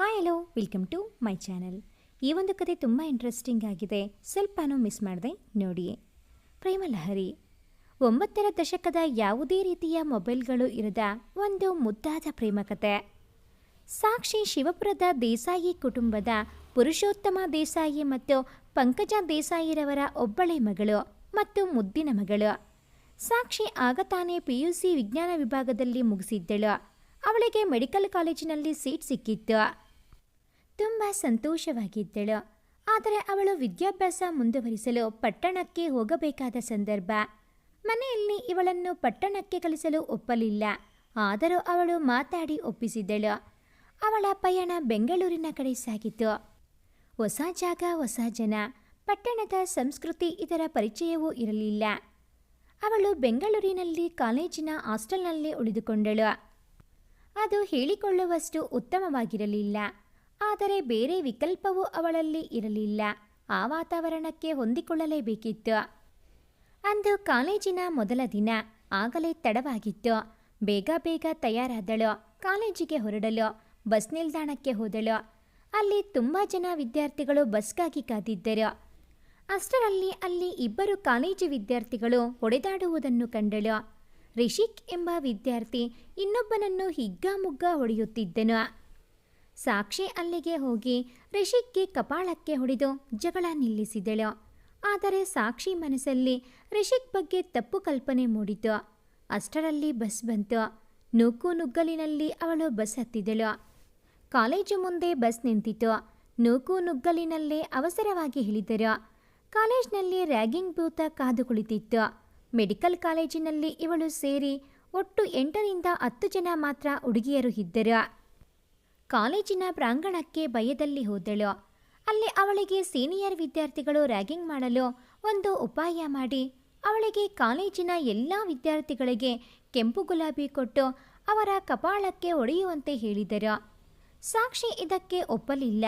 Hi hello welcome to my channel ಈ ಒಂದು ಕತೆ ತುಂಬ ಇಂಟ್ರೆಸ್ಟಿಂಗ್ ಆಗಿದೆ. ಸ್ವಲ್ಪನೂ ಮಿಸ್ ಮಾಡಿದೆ. ನೋಡಿ ಪ್ರೇಮ ಲಹರಿ. ಒಂಬತ್ತರ ದಶಕದ ಯಾವುದೇ ರೀತಿಯ ಮೊಬೈಲ್ಗಳು ಇರದ ಒಂದು ಮುದ್ದಾದ ಪ್ರೇಮ ಕತೆ. ಸಾಕ್ಷಿ ಶಿವಪುರದ ದೇಸಾಯಿ ಕುಟುಂಬದ ಪುರುಷೋತ್ತಮ ದೇಸಾಯಿ ಮತ್ತು ಪಂಕಜ ದೇಸಾಯಿರವರ ಒಬ್ಬಳೆ ಮಗಳು ಮತ್ತು ಮುದ್ದಿನ ಮಗಳು. ಸಾಕ್ಷಿ ಆಗ ತಾನೇ ಪಿ ಯು ಸಿ ವಿಜ್ಞಾನ ವಿಭಾಗದಲ್ಲಿ ಮುಗಿಸಿದ್ದಳು. ಅವಳಿಗೆ ಮೆಡಿಕಲ್ ಕಾಲೇಜಿನಲ್ಲಿ ಸೀಟ್ ಸಿಕ್ಕಿತ್ತು. ತುಂಬ ಸಂತೋಷವಾಗಿದ್ದಳು. ಆದರೆ ಅವಳು ವಿದ್ಯಾಭ್ಯಾಸ ಮುಂದುವರಿಸಲು ಪಟ್ಟಣಕ್ಕೆ ಹೋಗಬೇಕಾದ ಸಂದರ್ಭ. ಮನೆಯಲ್ಲಿ ಇವಳನ್ನು ಪಟ್ಟಣಕ್ಕೆ ಕಳಿಸಲು ಒಪ್ಪಲಿಲ್ಲ. ಆದರೂ ಅವಳು ಮಾತಾಡಿ ಒಪ್ಪಿಸಿದ್ದಳು ಅವಳ ಪಯಣ ಬೆಂಗಳೂರಿನ ಕಡೆ ಸಾಗಿತು. ಹೊಸ ಜಾಗ, ಹೊಸ ಜನ. ಪಟ್ಟಣದ ಸಂಸ್ಕೃತಿ ಇದರ ಪರಿಚಯವೂ ಇರಲಿಲ್ಲ. ಅವಳು ಬೆಂಗಳೂರಿನಲ್ಲಿ ಕಾಲೇಜಿನ ಹಾಸ್ಟೆಲ್ನಲ್ಲಿ ಉಳಿದುಕೊಂಡಳು. ಅದು ಹೇಳಿಕೊಳ್ಳುವಷ್ಟು ಉತ್ತಮವಾಗಿರಲಿಲ್ಲ. ಆದರೆ ಬೇರೆ ವಿಕಲ್ಪವೂ ಅವಳಲ್ಲಿ ಇರಲಿಲ್ಲ. ಆ ವಾತಾವರಣಕ್ಕೆ ಹೊಂದಿಕೊಳ್ಳಲೇಬೇಕಿತ್ತು. ಅಂದು ಕಾಲೇಜಿನ ಮೊದಲ ದಿನ ಆಗಲೇ ತಡವಾಗಿತ್ತು. ಬೇಗ ಬೇಗ ತಯಾರಾದಳು. ಕಾಲೇಜಿಗೆ ಹೊರಡಲು, ಬಸ್ ನಿಲ್ದಾಣಕ್ಕೆ ಹೋದಳು. ಅಲ್ಲಿ ತುಂಬ ಜನ ವಿದ್ಯಾರ್ಥಿಗಳು ಬಸ್ಗಾಗಿ ಕಾದಿದ್ದರು. ಅಷ್ಟರಲ್ಲಿ ಅಲ್ಲಿ ಇಬ್ಬರು ಕಾಲೇಜು ವಿದ್ಯಾರ್ಥಿಗಳು ಹೊಡೆದಾಡುವುದನ್ನು ಕಂಡಳು. ರಿಷಿಕ್ ಎಂಬ ವಿದ್ಯಾರ್ಥಿ ಇನ್ನೊಬ್ಬನನ್ನು ಹಿಗ್ಗಾಮುಗ್ಗ ಹೊಡೆಯುತ್ತಿದ್ದನು. ಸಾಕ್ಷಿ ಅಲ್ಲಿಗೆ ಹೋಗಿ ರಿಷಿಕ್ಗೆ ಕಪಾಳಕ್ಕೆ ಹೊಡೆದು ಜಗಳ ನಿಲ್ಲಿಸಿದಳು. ಆದರೆ ಸಾಕ್ಷಿ ಮನಸ್ಸಲ್ಲಿ ರಿಷಿಕ್ ಬಗ್ಗೆ ತಪ್ಪು ಕಲ್ಪನೆ ಮೂಡಿತು. ಅಷ್ಟರಲ್ಲಿ ಬಸ್ ಬಂತು. ನೂಕು ನುಗ್ಗಲಿನಲ್ಲಿ ಅವಳು ಬಸ್ ಹತ್ತಿದಳು. ಕಾಲೇಜು ಮುಂದೆ ಬಸ್ ನಿಂತಿತು. ನೂಕು ನುಗ್ಗಲಿನಲ್ಲೇ ಅವಸರವಾಗಿ ಹೇಳಿದರು ಕಾಲೇಜ್ನಲ್ಲಿ ರ್ಯಾಗಿಂಗ್ ಭೂತ ಕಾದು ಕುಳಿತಿತ್ತು. ಮೆಡಿಕಲ್ ಕಾಲೇಜಿನಲ್ಲಿ ಇವಳು ಸೇರಿ ಒಟ್ಟು ಎಂಟರಿಂದ ಹತ್ತು ಜನ ಮಾತ್ರ ಹುಡುಗಿಯರು ಇದ್ದರು. ಕಾಲೇಜಿನ ಪ್ರಾಂಗಣಕ್ಕೆ ಭಯದಲ್ಲಿ ಹೋದಳು. ಅಲ್ಲಿ ಅವಳಿಗೆ ಸೀನಿಯರ್ ವಿದ್ಯಾರ್ಥಿಗಳು ರ್ಯಾಗಿಂಗ್ ಮಾಡಲು ಒಂದು ಉಪಾಯ ಮಾಡಿ, ಅವಳಿಗೆ ಕಾಲೇಜಿನ ಎಲ್ಲ ವಿದ್ಯಾರ್ಥಿಗಳಿಗೆ ಕೆಂಪು ಗುಲಾಬಿ ಕೊಟ್ಟು ಅವರ ಕಪಾಳಕ್ಕೆ ಒಡೆಯುವಂತೆ ಹೇಳಿದರು. ಸಾಕ್ಷಿ ಇದಕ್ಕೆ ಒಪ್ಪಲಿಲ್ಲ.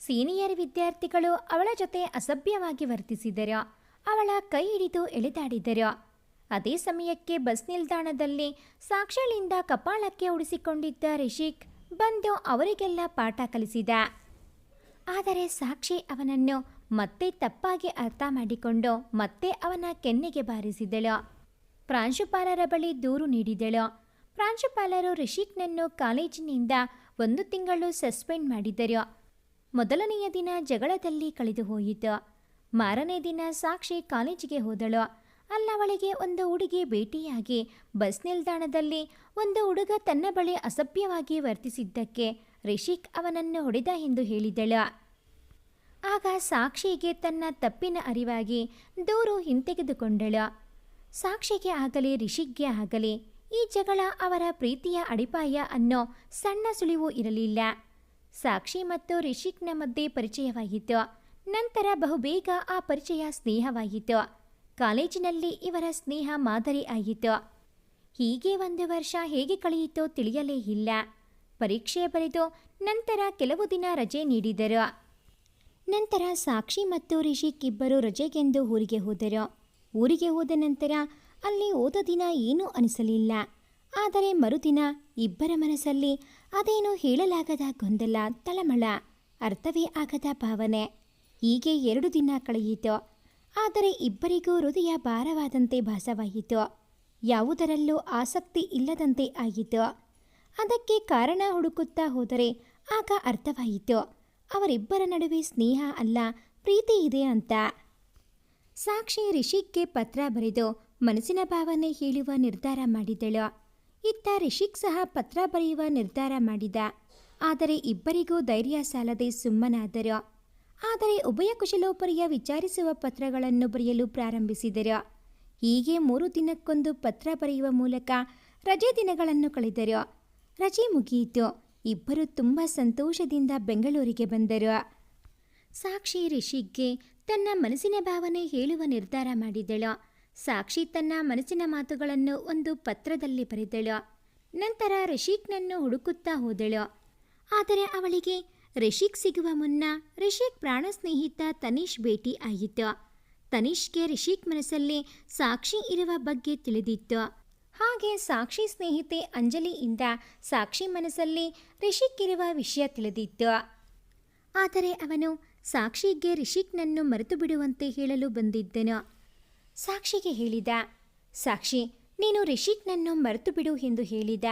ಸೀನಿಯರ್ ವಿದ್ಯಾರ್ಥಿಗಳು ಅವಳ ಜೊತೆ ಅಸಭ್ಯವಾಗಿ ವರ್ತಿಸಿದರು. ಅವಳ ಕೈ ಹಿಡಿದು ಎಳೆದಾಡಿದರು. ಅದೇ ಸಮಯಕ್ಕೆ ಬಸ್ ನಿಲ್ದಾಣದಲ್ಲಿ ಸಾಕ್ಷಿಳಿಂದ ಕಪಾಳಕ್ಕೆ ಉಡಿಸಿಕೊಂಡಿದ್ದ ರಿಷಿಕ್ ಬಂದು ಅವರಿಗೆಲ್ಲ ಪಾಠ ಕಲಿಸಿದ. ಆದರೆ ಸಾಕ್ಷಿ ಅವನನ್ನು ಮತ್ತೆ ತಪ್ಪಾಗಿ ಅರ್ಥ ಮಾಡಿಕೊಂಡು ಮತ್ತೆ ಅವನ ಕೆನ್ನೆಗೆ ಬಾರಿಸಿದಳು. ಪ್ರಾಂಶುಪಾಲರ ಬಳಿ ದೂರು ನೀಡಿದಳು. ಪ್ರಾಂಶುಪಾಲರು ರಿಷಿಕ್ನನ್ನು ಕಾಲೇಜಿನಿಂದ ಒಂದು ತಿಂಗಳು ಸಸ್ಪೆಂಡ್ ಮಾಡಿದರು ಮೊದಲನೆಯ ದಿನ ಜಗಳದಲ್ಲಿ ಕಳೆದು ಹೋಯಿತು ಮಾರನೇ ದಿನ ಸಾಕ್ಷಿ ಕಾಲೇಜಿಗೆ ಹೋದಳು. ಅಲ್ಲವಳಿಗೆ ಒಂದು ಹುಡುಗಿ ಭೇಟಿಯಾಗಿ ಬಸ್ ನಿಲ್ದಾಣದಲ್ಲಿ ಒಂದು ಹುಡುಗ ತನ್ನ ಬಳಿ ಅಸಭ್ಯವಾಗಿ ವರ್ತಿಸಿದ್ದಕ್ಕೆ ರಿಷಿಕ್ ಅವನನ್ನು ಹೊಡೆದ ಎಂದು ಹೇಳಿದಳು. ಆಗ ಸಾಕ್ಷಿಗೆ ತನ್ನ ತಪ್ಪಿನ ಅರಿವಾಗಿ ದೂರು ಹಿಂತೆಗೆದುಕೊಂಡಳು. ಸಾಕ್ಷಿಗೆ ಆಗಲಿ, ರಿಷಿಕ್ಗೆ ಆಗಲಿ, ಈ ಜಗಳ ಅವರ ಪ್ರೀತಿಯ ಅಡಿಪಾಯ ಅನ್ನೋ ಸಣ್ಣ ಸುಳಿವು ಇರಲಿಲ್ಲ. ಸಾಕ್ಷಿ ಮತ್ತು ರಿಷಿಕ್ನ ಮಧ್ಯೆ ಪರಿಚಯವಾಯಿತು. ನಂತರ ಬಹುಬೇಗ ಆ ಪರಿಚಯ ಸ್ನೇಹವಾಯಿತು. ಕಾಲೇಜಿನಲ್ಲಿ ಇವರ ಸ್ನೇಹ ಮಾದರಿ ಆಯಿತು ಹೀಗೆ ಒಂದು ವರ್ಷ ಹೇಗೆ ಕಳೆಯಿತೋ ತಿಳಿಯಲೇ ಇಲ್ಲ. ಪರೀಕ್ಷೆ ಬರೆದು ನಂತರ ಕೆಲವು ದಿನ ರಜೆ ನೀಡಿದರು. ನಂತರ ಸಾಕ್ಷಿ ಮತ್ತು ರಿಷಿಕ್ ಇಬ್ಬರು ರಜೆಗೆಂದು ಊರಿಗೆ ಹೋದರು. ಊರಿಗೆ ಹೋದ ನಂತರ ಅಲ್ಲಿ ಓದ ದಿನ ಏನೂ ಅನಿಸಲಿಲ್ಲ. ಆದರೆ ಮರುದಿನ ಇಬ್ಬರ ಮನಸ್ಸಲ್ಲಿ ಅದೇನೋ ಹೇಳಲಾಗದ ಗೊಂದಲ, ತಳಮಳ, ಅರ್ಥವೇ ಆಗದ ಭಾವನೆ. ಹೀಗೆ ಎರಡು ದಿನ ಕಳೆಯಿತು. ಆದರೆ ಇಬ್ಬರಿಗೂ ಹೃದಯ ಭಾರವಾದಂತೆ ಭಾಸವಾಯಿತು. ಯಾವುದರಲ್ಲೂ ಆಸಕ್ತಿ ಇಲ್ಲದಂತೆ ಆಯಿತು ಅದಕ್ಕೆ ಕಾರಣ ಹುಡುಕುತ್ತಾ ಹೋದರೆ ಆಗ ಅರ್ಥವಾಯಿತು. ಅವರಿಬ್ಬರ ನಡುವೆ ಸ್ನೇಹ ಅಲ್ಲ, ಪ್ರೀತಿ ಇದೆ ಅಂತ. ಸಾಕ್ಷಿ ರಿಷಿಕ್ಗೆ ಪತ್ರ ಬರೆದು ಮನಸ್ಸಿನ ಭಾವನೆ ಹೇಳುವ ನಿರ್ಧಾರ ಮಾಡಿದಳು. ಇತ್ತ ರಿಷಿಕ್ ಸಹ ಪತ್ರ ಬರೆಯುವ ನಿರ್ಧಾರ ಮಾಡಿದ. ಆದರೆ ಇಬ್ಬರಿಗೂ ಧೈರ್ಯ ಸಾಲದೆ ಸುಮ್ಮನಾದರು. ಆದರೆ ಉಭಯ ಕುಶಲೋಪರಿಯ ವಿಚಾರಿಸುವ ಪತ್ರಗಳನ್ನು ಬರೆಯಲು ಪ್ರಾರಂಭಿಸಿದರು. ಹೀಗೆ ಮೂರು ದಿನಕ್ಕೊಂದು ಪತ್ರ ಬರೆಯುವ ಮೂಲಕ ರಜೆ ದಿನಗಳನ್ನು ಕಳೆದರು. ರಜೆ ಮುಗಿಯಿತು. ಇಬ್ಬರು ತುಂಬ ಸಂತೋಷದಿಂದ ಬೆಂಗಳೂರಿಗೆ ಬಂದರು. ಸಾಕ್ಷಿ ರಿಷಿಗೆ ತನ್ನ ಮನಸ್ಸಿನ ಭಾವನೆ ಹೇಳುವ ನಿರ್ಧಾರ ಮಾಡಿದಳು. ಸಾಕ್ಷಿ ತನ್ನ ಮನಸ್ಸಿನ ಮಾತುಗಳನ್ನು ಒಂದು ಪತ್ರದಲ್ಲಿ ಬರೆದಳು. ನಂತರ ರಿಷಿಕ್ನನ್ನು ಹುಡುಕುತ್ತಾ ಹೋದಳು. ಆದರೆ ಅವಳಿಗೆ ರಿಷಿಕ್ ಸಿಗುವ ಮುನ್ನ ರಿಷಿಕ್ ಪ್ರಾಣ ಸ್ನೇಹಿತ ತನೀಶ್ ಭೇಟಿ ಆಯಿತು ತನಿಷ್ಗೆ ರಿಷಿಕ್ ಮನಸ್ಸಲ್ಲಿ ಸಾಕ್ಷಿ ಇರುವ ಬಗ್ಗೆ ತಿಳಿದಿತ್ತು. ಹಾಗೆ ಸಾಕ್ಷಿ ಸ್ನೇಹಿತೆ ಅಂಜಲಿಯಿಂದ ಸಾಕ್ಷಿ ಮನಸ್ಸಲ್ಲಿ ರಿಷಿಕ್ ಇರುವ ವಿಷಯ ತಿಳಿದಿತ್ತು. ಆದರೆ ಅವನು ಸಾಕ್ಷಿಗೆ ರಿಷಿಕ್ನನ್ನು ಮರೆತು ಬಿಡುವಂತೆ ಹೇಳಲು ಬಂದಿದ್ದನು. ಸಾಕ್ಷಿಗೆ ಹೇಳಿದ, ಸಾಕ್ಷಿ, ನೀನು ರಿಷಿಕ್ನನ್ನು ಮರೆತು ಬಿಡು ಎಂದು ಹೇಳಿದ.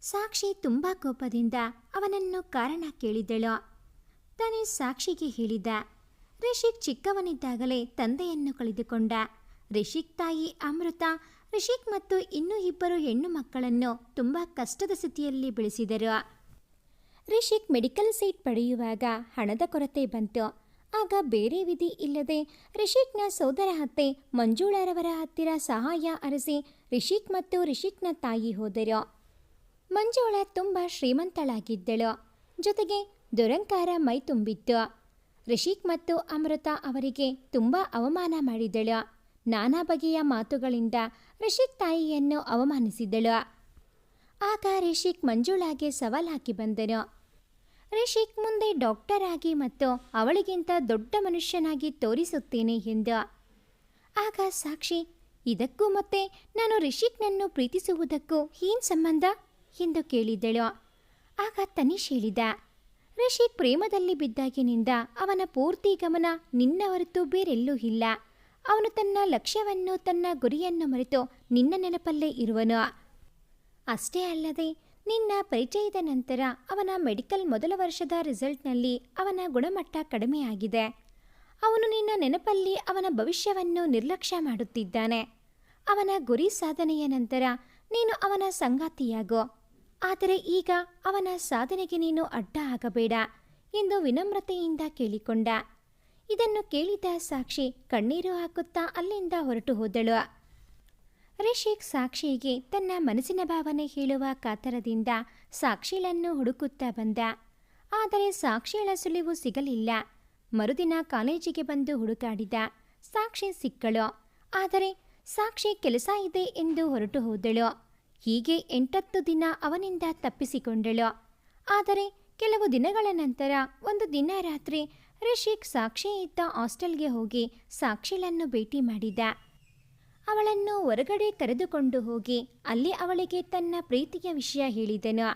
ಸಾಕ್ಷಿ ತುಂಬ ಕೋಪದಿಂದ ಅವನನ್ನು ಕಾರಣ ಕೇಳಿದಳು. ತಾನೇ ಸಾಕ್ಷಿಗೆ ಹೇಳಿದ ರಿಷಿಕ್ ಚಿಕ್ಕವನಿದ್ದಾಗಲೇ ತಂದೆಯನ್ನು ಕಳೆದುಕೊಂಡ. ರಿಷಿಕ್ ತಾಯಿ ಅಮೃತ, ರಿಷಿಕ್ ಮತ್ತು ಇನ್ನೂ ಇಬ್ಬರು ಹೆಣ್ಣು ಮಕ್ಕಳನ್ನು ತುಂಬ ಕಷ್ಟದ ಸ್ಥಿತಿಯಲ್ಲಿ ಬೆಳೆಸಿದರು. ರಿಷಿಕ್ ಮೆಡಿಕಲ್ ಸೀಟ್ ಪಡೆಯುವಾಗ ಹಣದ ಕೊರತೆ ಬಂತು. ಆಗ ಬೇರೆ ವಿಧಿ ಇಲ್ಲದೆ ರಿಷಿಕ್ನ ಸೋದರ ಅತ್ತೆ ಮಂಜುಳಾರವರ ಹತ್ತಿರ ಸಹಾಯ ಅರಸಿ ರಿಷಿಕ್ ಮತ್ತು ರಿಷಿಕ್ನ ತಾಯಿ ಹೋದರು. ಮಂಜುಳ ತುಂಬ ಶ್ರೀಮಂತಳಾಗಿದ್ದಳು. ಜೊತೆಗೆ ದುರಂಕಾರ ಮೈ ತುಂಬಿತ್ತು. ರಿಷಿಕ್ ಮತ್ತು ಅಮೃತ ಅವರಿಗೆ ತುಂಬ ಅವಮಾನ ಮಾಡಿದಳು. ನಾನಾ ಬಗೆಯ ಮಾತುಗಳಿಂದ ರಿಷಿಕ್ ತಾಯಿಯನ್ನು ಅವಮಾನಿಸಿದಳು. ಆಗ ರಿಷಿಕ್ ಮಂಜುಳಾಗೆ ಸವಾಲ್ ಹಾಕಿ ಬಂದನು. ರಿಷಿಕ್ ಮುಂದೆ ಡಾಕ್ಟರ್ ಆಗಿ ಮತ್ತು ಅವಳಿಗಿಂತ ದೊಡ್ಡ ಮನುಷ್ಯನಾಗಿ ತೋರಿಸುತ್ತೇನೆ ಎಂದು. ಆಗ ಸಾಕ್ಷಿ, ಇದಕ್ಕೂ ಮತ್ತೆ ನಾನು ರಿಷಿಕ್ನನ್ನು ಪ್ರೀತಿಸುವುದಕ್ಕೂ ಏನ್ ಸಂಬಂಧ? ಎಂದು ಕೇಳಿದ್ದಳು ಆಗ ತನಿಷ್ ಹೇಳಿದ ರಿಷಿಕ್ ಪ್ರೇಮದಲ್ಲಿ ಬಿದ್ದಾಗಿನಿಂದ ಅವನ ಪೂರ್ತಿ ಗಮನ ನಿನ್ನ ಹೊರತು ಬೇರೆಲ್ಲೂ ಇಲ್ಲ. ಅವನು ತನ್ನ ಲಕ್ಷ್ಯವನ್ನು, ತನ್ನ ಗುರಿಯನ್ನು ಮರೆತು ನಿನ್ನ ನೆನಪಲ್ಲೇ ಇರುವನು. ಅಷ್ಟೇ ಅಲ್ಲದೆ, ನಿನ್ನ ಪರಿಚಯದ ನಂತರ ಅವನ ಮೆಡಿಕಲ್ ಮೊದಲ ವರ್ಷದ ರಿಸಲ್ಟ್ನಲ್ಲಿ ಅವನ ಗುಣಮಟ್ಟ ಕಡಿಮೆಯಾಗಿದೆ ಅವನು ನಿನ್ನ ನೆನಪಲ್ಲಿ ಅವನ ಭವಿಷ್ಯವನ್ನು ನಿರ್ಲಕ್ಷ್ಯ ಮಾಡುತ್ತಿದ್ದಾನೆ. ಅವನ ಗುರಿ ಸಾಧನೆಯ ನಂತರ ನೀನು ಅವನ ಸಂಗಾತಿಯಾಗೋ. ಆದರೆ ಈಗ ಅವನ ಸಾಧನೆಗೆ ನೀನು ಅಡ್ಡ ಆಗಬೇಡ ಎಂದು ವಿನಮ್ರತೆಯಿಂದ ಕೇಳಿಕೊಂಡ. ಇದನ್ನು ಕೇಳಿದ ಸಾಕ್ಷಿ ಕಣ್ಣೀರು ಹಾಕುತ್ತಾ ಅಲ್ಲಿಂದ ಹೊರಟು ಹೋದಳು. ರಿಷಿಕ್ ಸಾಕ್ಷಿಗೆ ತನ್ನ ಮನಸ್ಸಿನ ಭಾವನೆ ಹೇಳುವ ಕಾತರದಿಂದ ಸಾಕ್ಷಿಳನ್ನು ಹುಡುಕುತ್ತಾ ಬಂದ. ಆದರೆ ಸಾಕ್ಷಿಳ ಸುಳಿವು ಸಿಗಲಿಲ್ಲ. ಮರುದಿನ ಕಾಲೇಜಿಗೆ ಬಂದು ಹುಡುಕಾಡಿದ ಸಾಕ್ಷಿ ಸಿಕ್ಕಳು. ಆದರೆ ಸಾಕ್ಷಿ ಕೆಲಸ ಇದೆ ಎಂದು ಹೊರಟು ಹೋದಳು. ಹೀಗೆ ಎಂಟತ್ತು ದಿನ ಅವನಿಂದ ತಪ್ಪಿಸಿಕೊಂಡಳು. ಆದರೆ ಕೆಲವು ದಿನಗಳ ನಂತರ ಒಂದು ದಿನ ರಾತ್ರಿ ರಿಷಿಕ್ ಸಾಕ್ಷಿ ಇದ್ದ ಹಾಸ್ಟೆಲ್ಗೆ ಹೋಗಿ ಸಾಕ್ಷಿಳನ್ನು ಭೇಟಿ ಮಾಡಿದ. ಅವಳನ್ನು ಹೊರಗಡೆ ಕರೆದುಕೊಂಡು ಹೋಗಿ ಅಲ್ಲಿ ಅವಳಿಗೆ ತನ್ನ ಪ್ರೀತಿಯ ವಿಷಯ ಹೇಳಿದನು.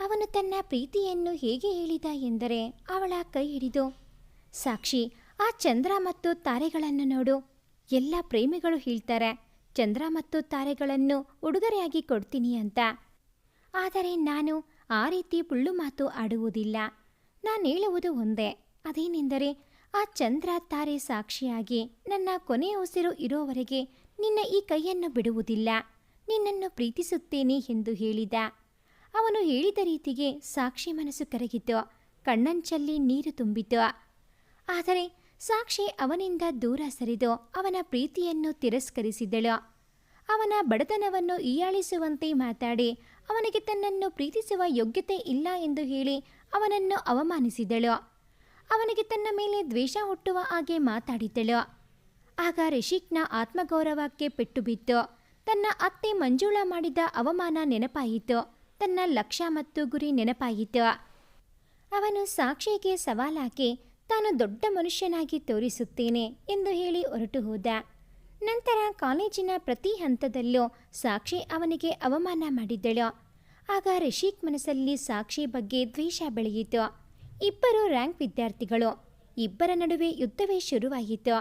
ಅವನು ತನ್ನ ಪ್ರೀತಿಯನ್ನು ಹೇಗೆ ಹೇಳಿದ ಎಂದರೆ ಅವಳ ಕೈ ಹಿಡಿದು, ಸಾಕ್ಷಿ, ಆ ಚಂದ್ರ ಮತ್ತು ತಾರೆಗಳನ್ನು ನೋಡು. ಎಲ್ಲ ಪ್ರೇಮಿಗಳು ಹೇಳ್ತಾರೆ. ಚಂದ್ರ ಮತ್ತು ತಾರೆಗಳನ್ನು ಉಡುಗೊರೆಯಾಗಿ ಕೊಡ್ತೀನಿ ಅಂತ. ಆದರೆ ನಾನು ಆ ರೀತಿ ಪುಳ್ಳು ಮಾತು ಆಡುವುದಿಲ್ಲ. ನಾನು ಹೇಳುವುದು ಒಂದೇ. ಅದೇನೆಂದರೆ, ಆ ಚಂದ್ರ ತಾರೆ ಸಾಕ್ಷಿಯಾಗಿ ನನ್ನ ಕೊನೆಯ ಉಸಿರು ಇರೋವರೆಗೆ ನಿನ್ನ ಈ ಕೈಯನ್ನು ಬಿಡುವುದಿಲ್ಲ. ನಿನ್ನನ್ನು ಪ್ರೀತಿಸುತ್ತೇನೆ ಎಂದು ಹೇಳಿದ. ಅವನು ಹೇಳಿದ ರೀತಿಗೆ ಸಾಕ್ಷಿ ಮನಸ್ಸು ಕರಗಿತು. ಕಣ್ಣಂಚಲ್ಲಿ ನೀರು ತುಂಬಿತು. ಆದರೆ ಸಾಕ್ಷಿ ಅವನಿಂದ ದೂರ ಸರಿದು ಅವನ ಪ್ರೀತಿಯನ್ನು ತಿರಸ್ಕರಿಸಿದಳು. ಅವನ ಬಡತನವನ್ನು ಹೀಯಾಳಿಸುವಂತೆ ಮಾತಾಡಿ ಅವನಿಗೆ ತನ್ನನ್ನು ಪ್ರೀತಿಸುವ ಯೋಗ್ಯತೆ ಇಲ್ಲ ಎಂದು ಹೇಳಿ ಅವನನ್ನು ಅವಮಾನಿಸಿದಳು. ಅವನಿಗೆ ತನ್ನ ಮೇಲೆ ದ್ವೇಷ ಹುಟ್ಟುವ ಹಾಗೆ ಮಾತಾಡಿದ್ದಳು ಆಗ ರಿಷಿಕ್ನ ಆತ್ಮಗೌರವಕ್ಕೆ ಪೆಟ್ಟು ಬಿತ್ತು. ತನ್ನ ಅತ್ತೆ ಮಂಜುಳಾ ಮಾಡಿದ ಅವಮಾನ ನೆನಪಾಯಿತು. ತನ್ನ ಲಕ್ಷ್ಯ ಮತ್ತು ಗುರಿ ನೆನಪಾಯಿತು. ಅವನು ಸಾಕ್ಷಿಗೆ ಸವಾಲಾಕಿ ತಾನು ದೊಡ್ಡ ಮನುಷ್ಯನಾಗಿ ತೋರಿಸುತ್ತೇನೆ ಎಂದು ಹೇಳಿ ಹೊರಟು ಹೋದ. ನಂತರ ಕಾಲೇಜಿನ ಪ್ರತಿ ಹಂತದಲ್ಲೂ ಸಾಕ್ಷಿ ಅವನಿಗೆ ಅವಮಾನ ಮಾಡಿದ್ದಳು ಆಗ ರಿಷಿಕ್ ಮನಸ್ಸಲ್ಲಿ ಸಾಕ್ಷಿ ಬಗ್ಗೆ ದ್ವೇಷ ಬೆಳೆಯಿತು. ಇಬ್ಬರು ರ್ಯಾಂಕ್ ವಿದ್ಯಾರ್ಥಿಗಳು, ಇಬ್ಬರ ನಡುವೆ ಯುದ್ಧವೇ ಶುರುವಾಯಿತು.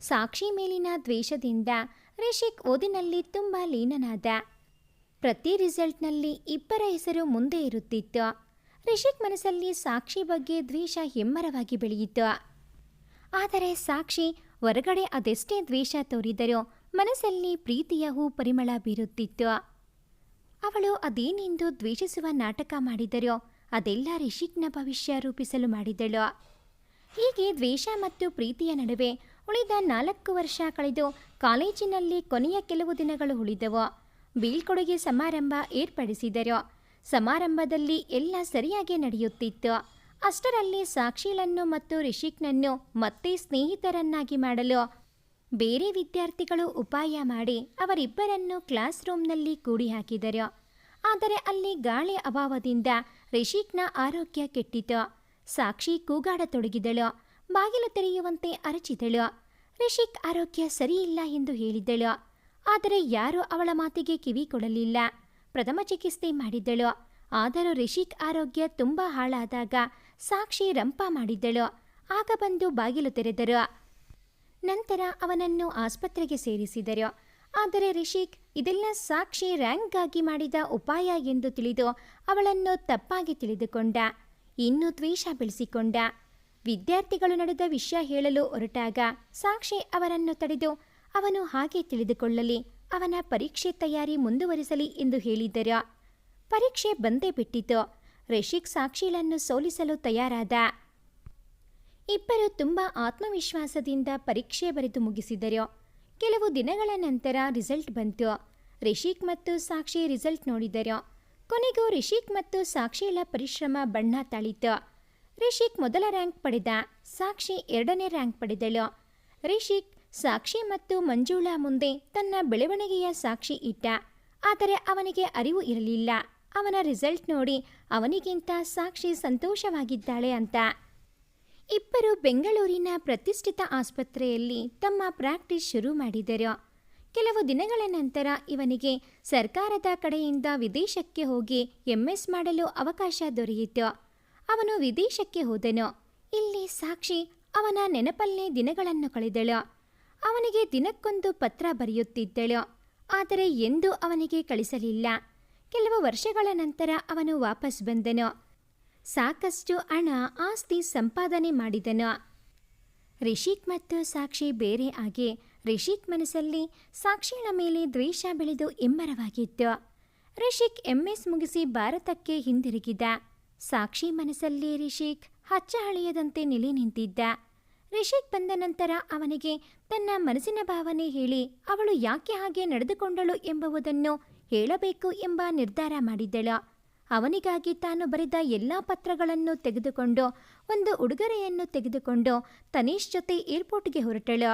ಸಾಕ್ಷಿ ಮೇಲಿನ ದ್ವೇಷದಿಂದ ರಿಷಿಕ್ ಓದಿನಲ್ಲಿ ತುಂಬ ಲೀನನಾದ. ಪ್ರತಿ ರಿಸಲ್ಟ್ನಲ್ಲಿ ಇಬ್ಬರ ಹೆಸರು ಮುಂದೆ ಇರುತ್ತಿತ್ತು. ರಿಷಿಕ್ ಮನಸ್ಸಲ್ಲಿ ಸಾಕ್ಷಿ ಬಗ್ಗೆ ದ್ವೇಷ ಹೆಮ್ಮರವಾಗಿ ಬೆಳೆಯಿತು. ಆದರೆ ಸಾಕ್ಷಿ ಹೊರಗಡೆ ಅದೆಷ್ಟೇ ದ್ವೇಷ ತೋರಿದರೂ ಮನಸ್ಸಲ್ಲಿ ಪ್ರೀತಿಯ ಹೂ ಪರಿಮಳ ಬೀರುತ್ತಿತ್ತು. ಅವಳು ಅದೇನೆಂದು ದ್ವೇಷಿಸುವ ನಾಟಕ ಮಾಡಿದರೋ ಅದೆಲ್ಲ ರಿಷಿಕ್ನ ಭವಿಷ್ಯ ರೂಪಿಸಲು ಮಾಡಿದಳು. ಹೀಗೆ ದ್ವೇಷ ಮತ್ತು ಪ್ರೀತಿಯ ನಡುವೆ ಉಳಿದ ನಾಲ್ಕು ವರ್ಷ ಕಳೆದು ಕಾಲೇಜಿನಲ್ಲಿ ಕೊನೆಯ ಕೆಲವು ದಿನಗಳು ಉಳಿದವು. ಬೀಳ್ಕೊಡುಗೆ ಸಮಾರಂಭ ಏರ್ಪಡಿಸಿದರು. ಸಮಾರಂಭದಲ್ಲಿ ಎಲ್ಲ ಸರಿಯಾಗಿ ನಡೆಯುತ್ತಿತ್ತು. ಅಷ್ಟರಲ್ಲಿ ಸಾಕ್ಷಿಲನ್ನು ಮತ್ತು ರಿಷಿಕ್ನನ್ನು ಮತ್ತೆ ಸ್ನೇಹಿತರನ್ನಾಗಿ ಮಾಡಲು ಬೇರೆ ವಿದ್ಯಾರ್ಥಿಗಳು ಉಪಾಯ ಮಾಡಿ ಅವರಿಬ್ಬರನ್ನು ಕ್ಲಾಸ್ ರೂಮ್ನಲ್ಲಿ ಕೂಡಿ ಹಾಕಿದರು ಆದರೆ ಅಲ್ಲಿ ಗಾಳಿ ಅಭಾವದಿಂದ ರಿಷಿಕ್ನ ಆರೋಗ್ಯ ಕೆಟ್ಟಿತು. ಸಾಕ್ಷಿ ಕೂಗಾಡತೊಡಗಿದಳು. ಬಾಗಿಲು ತೆರೆಯುವಂತೆ ಅರಚಿದಳು. ರಿಷಿಕ್ ಆರೋಗ್ಯ ಸರಿಯಿಲ್ಲ ಎಂದು ಹೇಳಿದಳು. ಆದರೆ ಯಾರೂ ಅವಳ ಮಾತಿಗೆ ಕಿವಿ ಕೊಡಲಿಲ್ಲ ಪ್ರಥಮ ಚಿಕಿತ್ಸೆ ಮಾಡಿದ್ದಳು. ಆದರೂ ರಿಷಿಕ್ ಆರೋಗ್ಯ ತುಂಬ ಹಾಳಾದಾಗ ಸಾಕ್ಷಿ ರಂಪ ಮಾಡಿದ್ದಳು. ಆಗ ಬಂದು ಬಾಗಿಲು ತೆರೆದರು. ನಂತರ ಅವನನ್ನು ಆಸ್ಪತ್ರೆಗೆ ಸೇರಿಸಿದರು. ಆದರೆ ರಿಷಿಕ್ ಇದೆಲ್ಲ ಸಾಕ್ಷಿ ರ್ಯಾಂಕ್ಗಾಗಿ ಮಾಡಿದ ಉಪಾಯ ಎಂದು ತಿಳಿದು ಅವಳನ್ನು ತಪ್ಪಾಗಿ ತಿಳಿದುಕೊಂಡ. ಇನ್ನೂ ದ್ವೇಷ ಬೆಳೆಸಿಕೊಂಡ. ವಿದ್ಯಾರ್ಥಿಗಳು ನಡೆದ ವಿಷಯ ಹೇಳಲು ಹೊರಟಾಗ ಸಾಕ್ಷಿ ಅವರನ್ನು ತಡೆದು ಅವನು ಹಾಗೆ ತಿಳಿದುಕೊಳ್ಳಲಿ. ಅವನ ಪರೀಕ್ಷೆ ತಯಾರಿ ಮುಂದುವರಿಸಲಿ ಎಂದು ಹೇಳಿದ್ದರು ಪರೀಕ್ಷೆ ಬಂದೇ ಬಿಟ್ಟಿತು. ರಿಷಿಕ್ ಸಾಕ್ಷಿಲನ್ನು ಸೋಲಿಸಲು ತಯಾರಾದ. ಇಬ್ಬರು ತುಂಬ ಆತ್ಮವಿಶ್ವಾಸದಿಂದ ಪರೀಕ್ಷೆ ಬರೆದು ಮುಗಿಸಿದರು ಕೆಲವು ದಿನಗಳ ನಂತರ ರಿಸಲ್ಟ್ ಬಂತು. ರಿಷಿಕ್ ಮತ್ತು ಸಾಕ್ಷಿ ರಿಸಲ್ಟ್ ನೋಡಿದರು ಕೊನೆಗೂ ರಿಷಿಕ್ ಮತ್ತು ಸಾಕ್ಷಿಗಳ ಪರಿಶ್ರಮ ಬಣ್ಣ ತಾಳಿತು. ರಿಷಿಕ್ ಮೊದಲ ರ್ಯಾಂಕ್ ಪಡೆದ, ಸಾಕ್ಷಿ ಎರಡನೇ ರ್ಯಾಂಕ್ ಪಡೆದಳು. ರಿಷಿಕ್ ಸಾಕ್ಷಿ ಮತ್ತು ಮಂಜುಳಾ ಮುಂದೆ ತನ್ನ ಬೆಳವಣಿಗೆಯ ಸಾಕ್ಷಿ ಇಟ್ಟ. ಆದರೆ ಅವನಿಗೆ ಅರಿವು ಇರಲಿಲ್ಲ. ಅವನ ರಿಸಲ್ಟ್ ನೋಡಿ ಅವನಿಗಿಂತ ಸಾಕ್ಷಿ ಸಂತೋಷವಾಗಿದ್ದಾಳೆ ಅಂತ. ಇಬ್ಬರು ಬೆಂಗಳೂರಿನ ಪ್ರತಿಷ್ಠಿತ ಆಸ್ಪತ್ರೆಯಲ್ಲಿ ತಮ್ಮ ಪ್ರಾಕ್ಟೀಸ್ ಶುರು ಮಾಡಿದರು. ಕೆಲವು ದಿನಗಳ ನಂತರ ಇವನಿಗೆ ಸರ್ಕಾರದ ಕಡೆಯಿಂದ ವಿದೇಶಕ್ಕೆ ಹೋಗಿ ಎಂಎಸ್ ಮಾಡಲು ಅವಕಾಶ ದೊರೆಯಿತು. ಅವನು ವಿದೇಶಕ್ಕೆ ಹೋದನು. ಇಲ್ಲಿ ಸಾಕ್ಷಿ ಅವನ ನೆನಪಲ್ಲೇ ದಿನಗಳನ್ನು ಕಳೆದಳು. ಅವನಿಗೆ ದಿನಕ್ಕೊಂದು ಪತ್ರ ಬರೆಯುತ್ತಿದ್ದಳು. ಆದರೆ ಎಂದೂ ಅವನಿಗೆ ಕಳಿಸಲಿಲ್ಲ. ಕೆಲವು ವರ್ಷಗಳ ನಂತರ ಅವನು ವಾಪಸ್ ಬಂದನು. ಸಾಕಷ್ಟು ಹಣ ಆಸ್ತಿ ಸಂಪಾದನೆ ಮಾಡಿದನು. ರಿಷಿಕ್ ಮತ್ತು ಸಾಕ್ಷಿ ಬೇರೆ ಆಗಿ ರಿಷಿಕ್ ಮನಸ್ಸಲ್ಲಿ ಸಾಕ್ಷಿಗಳ ಮೇಲೆ ದ್ವೇಷ ಬೆಳೆದು ಇಮ್ಮರವಾಗಿತ್ತು ರಿಷಿಕ್ ಎಂಎಸ್ ಮುಗಿಸಿ ಭಾರತಕ್ಕೆ ಹಿಂದಿರುಗಿದ. ಸಾಕ್ಷಿ ಮನಸ್ಸಲ್ಲಿ ರಿಷಿಕ್ ಹಚ್ಚ ಹಳೆಯದಂತೆ ನೆಲೆ ನಿಂತಿದ್ದ. ರಿಷಿಕ್ ಬಂದ ನಂತರ ಅವನಿಗೆ ತನ್ನ ಮನಸ್ಸಿನ ಭಾವನೆ ಹೇಳಿ, ಅವಳು ಯಾಕೆ ಹಾಗೆ ನಡೆದುಕೊಂಡಳು ಎಂಬುವುದನ್ನು ಹೇಳಬೇಕು ಎಂಬ ನಿರ್ಧಾರ ಮಾಡಿದ್ದಳು. ಅವನಿಗಾಗಿ ತಾನು ಬರೆದ ಎಲ್ಲ ಪತ್ರಗಳನ್ನು ತೆಗೆದುಕೊಂಡು, ಒಂದು ಉಡುಗೊರೆಯನ್ನು ತೆಗೆದುಕೊಂಡು ತನೀಶ್ ಜೊತೆ ಏರ್ಪೋರ್ಟ್ಗೆ ಹೊರಟಳು.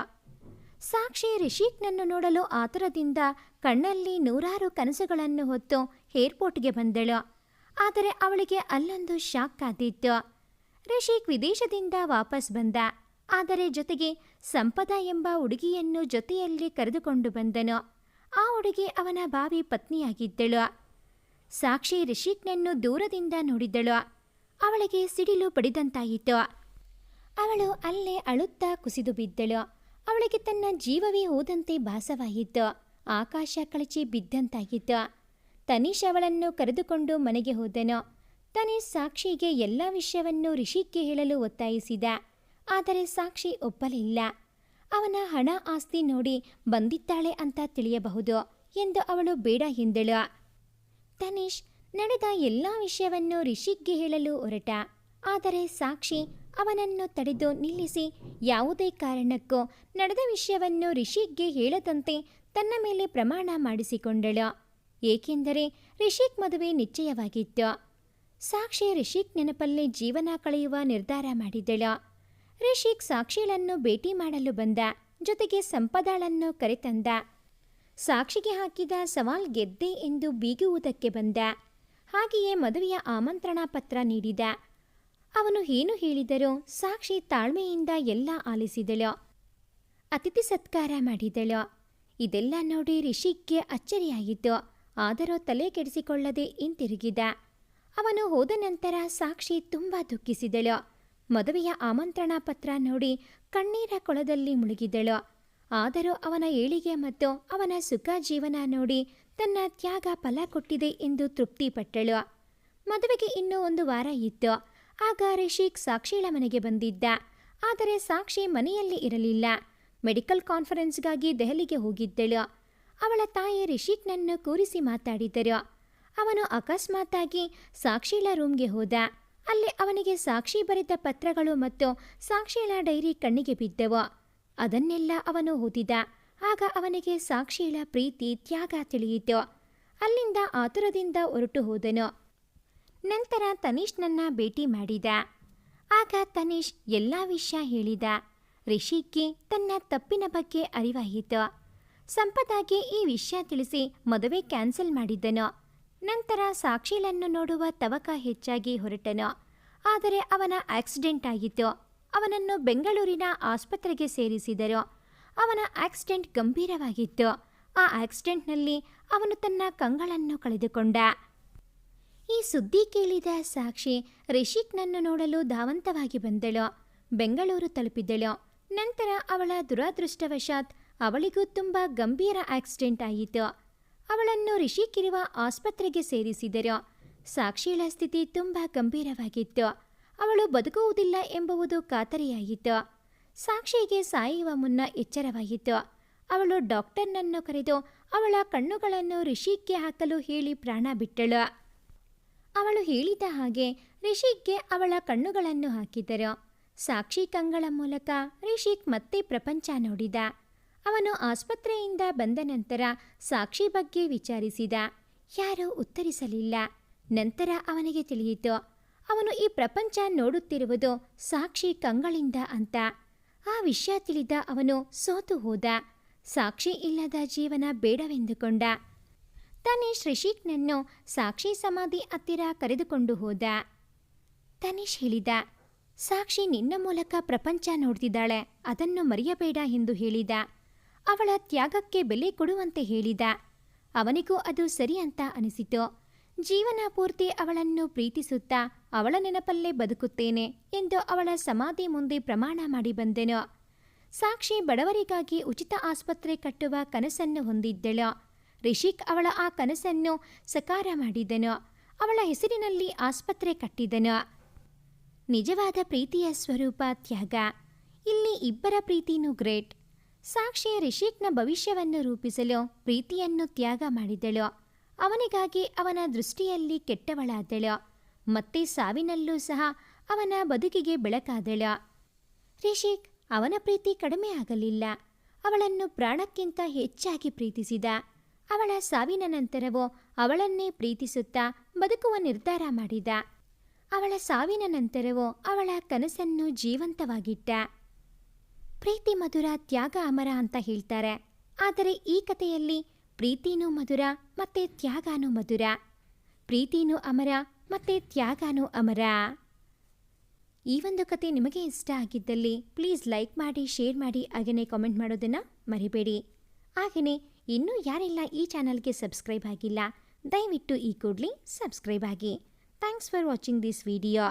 ಸಾಕ್ಷಿ ರಿಷಿಕ್ನನ್ನು ನೋಡಲು ಆತುರದಿಂದ ಕಣ್ಣಲ್ಲಿ ನೂರಾರು ಕನಸುಗಳನ್ನು ಹೊತ್ತು ಏರ್ಪೋರ್ಟ್ಗೆ ಬಂದಳು. ಆದರೆ ಅವಳಿಗೆ ಅಲ್ಲೊಂದು ಶಾಕ್ ಆದಿತ್ತು ರಿಷಿಕ್ ವಿದೇಶದಿಂದ ವಾಪಸ್ ಬಂದ. ಆದರೆ ಜೊತೆಗೆ ಸಂಪದ ಎಂಬ ಹುಡುಗಿಯನ್ನು ಜೊತೆಯಲ್ಲಿ ಕರೆದುಕೊಂಡು ಬಂದನು. ಆ ಹುಡುಗಿ ಅವನ ಬಾವಿ ಪತ್ನಿಯಾಗಿದ್ದಳು. ಸಾಕ್ಷಿ ರಿಷಿಕ್ನನ್ನು ದೂರದಿಂದ ನೋಡಿದ್ದಳು ಅವಳಿಗೆ ಸಿಡಿಲು ಪಡೆದಂತಾಯಿತು. ಅವಳು ಅಲ್ಲೇ ಅಳುತ್ತಾ ಕುಸಿದು ಬಿದ್ದಳು. ಅವಳಿಗೆ ತನ್ನ ಜೀವವೇ ಹೋದಂತೆ ಭಾಸವಾಯಿತು. ಆಕಾಶ ಕಳಚಿ ಬಿದ್ದಂತಾಗಿತ್ತು ತನೀಶ್ ಅವಳನ್ನು ಕರೆದುಕೊಂಡು ಮನೆಗೆ ಹೋದನು. ತನೀಶ್ ಸಾಕ್ಷಿಗೆ ಎಲ್ಲ ವಿಷಯವನ್ನು ರಿಷಿಕ್ಗೆ ಹೇಳಲು ಒತ್ತಾಯಿಸಿದ. ಆದರೆ ಸಾಕ್ಷಿ ಒಪ್ಪಲಿಲ್ಲ. ಅವನ ಹಣ ಆಸ್ತಿ ನೋಡಿ ಬಂದಿದ್ದಾಳೆ ಅಂತ ತಿಳಿಯಬಹುದು ಎಂದು ಅವಳು ಬೇಡ ಎಂದಳು. ತನಿಷ್, ನಡೆದ ಎಲ್ಲ ವಿಷಯವನ್ನು ರಿಷಿಕ್ಗೆ ಹೇಳಲು ಹೊರಟ. ಆದರೆ ಸಾಕ್ಷಿ ಅವನನ್ನು ತಡೆದು ನಿಲ್ಲಿಸಿ ಯಾವುದೇ ಕಾರಣಕ್ಕೂ ನಡೆದ ವಿಷಯವನ್ನು ರಿಷಿಕ್ಗೆ ಹೇಳದಂತೆ ತನ್ನ ಮೇಲೆ ಪ್ರಮಾಣ ಮಾಡಿಸಿಕೊಂಡಳು. ಏಕೆಂದರೆ ರಿಷಿಕ್ ಮದುವೆ ನಿಶ್ಚಯವಾಗಿತ್ತು. ಸಾಕ್ಷಿ ರಿಷಿಕ್ ನೆನಪಲ್ಲಿ ಜೀವನ ಕಳೆಯುವ ನಿರ್ಧಾರ ಮಾಡಿದಳು. ರಿಷಿಕ್ ಸಾಕ್ಷಿಗಳನ್ನು ಭೇಟಿ ಮಾಡಲು ಬಂದ, ಜೊತೆಗೆ ಸಂಪದಾಳನ್ನು ಕರೆತಂದ. ಸಾಕ್ಷಿಗೆ ಹಾಕಿದ ಸವಾಲ್ ಗೆದ್ದೆ ಎಂದು ಬೀಗುವುದಕ್ಕೆ ಬಂದ. ಹಾಗೆಯೇ ಮದುವೆಯ ಆಮಂತ್ರಣ ಪತ್ರ ನೀಡಿದ. ಅವನು ಏನು ಹೇಳಿದರೂ ಸಾಕ್ಷಿ ತಾಳ್ಮೆಯಿಂದ ಎಲ್ಲ ಆಲಿಸಿದಳು. ಅತಿಥಿ ಸತ್ಕಾರ ಮಾಡಿದಳು. ಇದೆಲ್ಲ ನೋಡಿ ರಿಷಿಕ್ಗೆ ಅಚ್ಚರಿಯಾಯಿತು ಆದರೂ ತಲೆ ಕೆಡಿಸಿಕೊಳ್ಳದೆ ಹಿಂತಿರುಗಿದ. ಅವನು ಹೋದ ನಂತರ ಸಾಕ್ಷಿ ತುಂಬ ದುಃಖಿಸಿದಳು. ಮದುವೆಯ ಆಮಂತ್ರಣ ಪತ್ರ ನೋಡಿ ಕಣ್ಣೀರ ಕೊಳದಲ್ಲಿ ಮುಳುಗಿದಳು. ಆದರೂ ಅವನ ಏಳಿಗೆ ಮತ್ತು ಅವನ ಸುಖ ಜೀವನ ನೋಡಿ ತನ್ನ ತ್ಯಾಗ ಫಲ ಕೊಟ್ಟಿದೆ ಎಂದು ತೃಪ್ತಿಪಟ್ಟಳು. ಮದುವೆಗೆ ಇನ್ನೂ ಒಂದು ವಾರ ಇತ್ತು. ಆಗ ರಿಷಿಕ್ ಸಾಕ್ಷಿಳ ಮನೆಗೆ ಬಂದಿದ್ದ. ಆದರೆ ಸಾಕ್ಷಿ ಮನೆಯಲ್ಲಿ ಇರಲಿಲ್ಲ. ಮೆಡಿಕಲ್ ಕಾನ್ಫರೆನ್ಸ್ಗಾಗಿ ದೆಹಲಿಗೆ ಹೋಗಿದ್ದಳು. ಅವಳ ತಾಯಿ ರಿಷಿಕ್ನನ್ನು ಕೂರಿಸಿ ಮಾತಾಡಿದರು. ಅವನು ಅಕಸ್ಮಾತ್ತಾಗಿ ಸಾಕ್ಷಿಳ ರೂಮ್ಗೆ ಹೋದ. ಅಲ್ಲಿ ಅವನಿಗೆ ಸಾಕ್ಷಿ ಬರೆದ ಪತ್ರಗಳು ಮತ್ತು ಸಾಕ್ಷಿಳ ಡೈರಿ ಕಣ್ಣಿಗೆ ಬಿದ್ದವು. ಅದನ್ನೆಲ್ಲ ಅವನು ಓದಿದ. ಆಗ ಅವನಿಗೆ ಸಾಕ್ಷಿಳ ಪ್ರೀತಿ, ತ್ಯಾಗ ತಿಳಿಯಿತು. ಅಲ್ಲಿಂದ ಆತುರದಿಂದ ಹೊರಟು ಹೋದನು. ನಂತರ ತನೀಶ್ನನ್ನ ಭೇಟಿ ಮಾಡಿದ. ಆಗ ತನೀಶ್ ಎಲ್ಲ ವಿಷಯ ಹೇಳಿದ. ರಿಷಿಕ್ಕಿ ತನ್ನ ತಪ್ಪಿನ ಬಗ್ಗೆ ಅರಿವಾಯಿತು. ಸಂಪದಾಗೆ ಈ ವಿಷಯ ತಿಳಿಸಿ ಮದುವೆ ಕ್ಯಾನ್ಸಲ್ ಮಾಡಿದ್ದನು. ನಂತರ ಸಾಕ್ಷಿಲನ್ನು ನೋಡುವ ತವಕ ಹೆಚ್ಚಾಗಿ ಹೊರಟನು. ಆದರೆ ಅವನ ಆಕ್ಸಿಡೆಂಟ್ ಆಗಿತ್ತು. ಅವನನ್ನು ಬೆಂಗಳೂರಿನ ಆಸ್ಪತ್ರೆಗೆ ಸೇರಿಸಿದರು. ಅವನ ಆಕ್ಸಿಡೆಂಟ್ ಗಂಭೀರವಾಗಿತ್ತು. ಆ ಆಕ್ಸಿಡೆಂಟ್ನಲ್ಲಿ ಅವನು ತನ್ನ ಕಂಗಳನ್ನು ಕಳೆದುಕೊಂಡ. ಈ ಸುದ್ದಿ ಕೇಳಿದ ಸಾಕ್ಷಿ ರಿಷಿಕ್ನನ್ನು ನೋಡಲು ಧಾವಂತವಾಗಿ ಬಂದಳು. ಬೆಂಗಳೂರು ತಲುಪಿದ್ದಳು. ನಂತರ ಅವಳ ದುರಾದೃಷ್ಟವಶಾತ್ ಅವಳಿಗೂ ತುಂಬ ಗಂಭೀರ ಆಕ್ಸಿಡೆಂಟ್ ಆಯಿತು ಅವಳನ್ನು ರಿಷಿಕ್ ಇರುವ ಆಸ್ಪತ್ರೆಗೆ ಸೇರಿಸಿದರು. ಸಾಕ್ಷಿಳ ಸ್ಥಿತಿ ತುಂಬ ಗಂಭೀರವಾಗಿತ್ತು. ಅವಳು ಬದುಕುವುದಿಲ್ಲ ಎಂಬುವುದು ಖಾತರಿಯಾಯಿತು. ಸಾಕ್ಷಿಗೆ ಸಾಯುವ ಮುನ್ನ ಎಚ್ಚರವಾಯಿತು ಅವಳು ಡಾಕ್ಟರ್ನನ್ನು ಕರೆದು ಅವಳ ಕಣ್ಣುಗಳನ್ನು ರಿಷಿಕ್ಗೆ ಹಾಕಲು ಹೇಳಿ ಪ್ರಾಣ ಬಿಟ್ಟಳು. ಅವಳು ಹೇಳಿದ ಹಾಗೆ ರಿಷಿಕ್ಗೆ ಅವಳ ಕಣ್ಣುಗಳನ್ನು ಹಾಕಿದರು. ಸಾಕ್ಷಿ ಕಂಗಳ ಮೂಲಕ ರಿಷಿಕ್ ಮತ್ತೆ ಪ್ರಪಂಚ ನೋಡಿದ. ಅವನು ಆಸ್ಪತ್ರೆಯಿಂದ ಬಂದ ನಂತರ ಸಾಕ್ಷಿ ಬಗ್ಗೆ ವಿಚಾರಿಸಿದ. ಯಾರೂ ಉತ್ತರಿಸಲಿಲ್ಲ. ನಂತರ ಅವನಿಗೆ ತಿಳಿಯಿತು, ಅವನು ಈ ಪ್ರಪಂಚ ನೋಡುತ್ತಿರುವುದು ಸಾಕ್ಷಿ ಕಂಗಳಿಂದ ಅಂತ. ಆ ವಿಷಯ ತಿಳಿದ ಅವನು ಸೋತು ಹೋದ. ಸಾಕ್ಷಿ ಇಲ್ಲದ ಜೀವನ ಬೇಡವೆಂದುಕೊಂಡ. ತನೀಶ್ ರಿಷಿಕ್ನನ್ನು ಸಾಕ್ಷಿ ಸಮಾಧಿ ಹತ್ತಿರ ಕರೆದುಕೊಂಡು ಹೋದ. ತನೀಶ್ ಹೇಳಿದ, ಸಾಕ್ಷಿ ನಿನ್ನ ಮೂಲಕ ಪ್ರಪಂಚ ನೋಡ್ತಿದ್ದಾಳೆ. ಅದನ್ನು ಮರೆಯಬೇಡ ಎಂದು ಹೇಳಿದ. ಅವಳ ತ್ಯಾಗಕ್ಕೆ ಬೆಲೆ ಕೊಡುವಂತೆ ಹೇಳಿದ. ಅವನಿಗೂ ಅದು ಸರಿ ಅಂತ ಅನಿಸಿತು. ಜೀವನ ಪೂರ್ತಿ ಅವಳನ್ನು ಪ್ರೀತಿಸುತ್ತಾ ಅವಳ ನೆನಪಲ್ಲೇ ಬದುಕುತ್ತೇನೆ ಎಂದು ಅವಳ ಸಮಾಧಿ ಮುಂದೆ ಪ್ರಮಾಣ ಮಾಡಿ ಬಂದೆನು. ಸಾಕ್ಷಿ ಬಡವರಿಗಾಗಿ ಉಚಿತ ಆಸ್ಪತ್ರೆ ಕಟ್ಟುವ ಕನಸನ್ನು ಹೊಂದಿದ್ದಳು. ರಿಷಿಕ್ ಅವಳ ಆ ಕನಸನ್ನು ಸಕಾರ ಮಾಡಿದನು. ಅವಳ ಹೆಸರಿನಲ್ಲಿ ಆಸ್ಪತ್ರೆ ಕಟ್ಟಿದನು. ನಿಜವಾದ ಪ್ರೀತಿಯ ಸ್ವರೂಪ ತ್ಯಾಗ. ಇಲ್ಲಿ ಇಬ್ಬರ ಪ್ರೀತಿನೂ ಗ್ರೇಟ್. ಸಾಕ್ಷಿ ರಿಷಿಕ್ನ ಭವಿಷ್ಯವನ್ನು ರೂಪಿಸಲು ಪ್ರೀತಿಯನ್ನು ತ್ಯಾಗ ಮಾಡಿದ್ದಳು ಅವನಿಗಾಗಿ ಅವನ ದೃಷ್ಟಿಯಲ್ಲಿ ಕೆಟ್ಟವಳಾದಳು. ಮತ್ತೆ ಸಾವಿನಲ್ಲೂ ಸಹ ಅವನ ಬದುಕಿಗೆ ಬೆಳಕಾದಳು. ರಿಷಿಕ್, ಅವನ ಪ್ರೀತಿ ಕಡಿಮೆ ಆಗಲಿಲ್ಲ. ಅವಳನ್ನು ಪ್ರಾಣಕ್ಕಿಂತ ಹೆಚ್ಚಾಗಿ ಪ್ರೀತಿಸಿದ. ಅವಳ ಸಾವಿನ ನಂತರವೂ ಅವಳನ್ನೇ ಪ್ರೀತಿಸುತ್ತಾ ಬದುಕುವ ನಿರ್ಧಾರ ಮಾಡಿದ. ಅವಳ ಸಾವಿನ ನಂತರವೂ ಅವಳ ಕನಸನ್ನು ಜೀವಂತವಾಗಿಟ್ಟ. ಪ್ರೀತಿ ಮಧುರ, ತ್ಯಾಗ ಅಮರ ಅಂತ ಹೇಳ್ತಾರೆ. ಆದರೆ ಈ ಕಥೆಯಲ್ಲಿ ಪ್ರೀತಿನೂ ಮಧುರ ಮತ್ತೆ ತ್ಯಾಗಾನು ಮಧುರ. ಪ್ರೀತಿನೂ ಅಮರ ಮತ್ತೆ ತ್ಯಾಗನೂ ಅಮರ. ಈ ಒಂದು ಕತೆ ನಿಮಗೆ ಇಷ್ಟ ಆಗಿದ್ದಲ್ಲಿ ಪ್ಲೀಸ್ ಲೈಕ್ ಮಾಡಿ ಶೇರ್ ಮಾಡಿ ಹಾಗೆಯೇ ಕಾಮೆಂಟ್ ಮಾಡೋದನ್ನು ಮರಿಬೇಡಿ. ಹಾಗೆಯೇ ಇನ್ನೂ ಯಾರೆಲ್ಲ ಈ ಚಾನಲ್ಗೆ ಸಬ್ಸ್ಕ್ರೈಬ್ ಆಗಿಲ್ಲ, ದಯವಿಟ್ಟು ಈ ಕೂಡಲಿ ಸಬ್ಸ್ಕ್ರೈಬ್ ಆಗಿ. Thanks for watching this video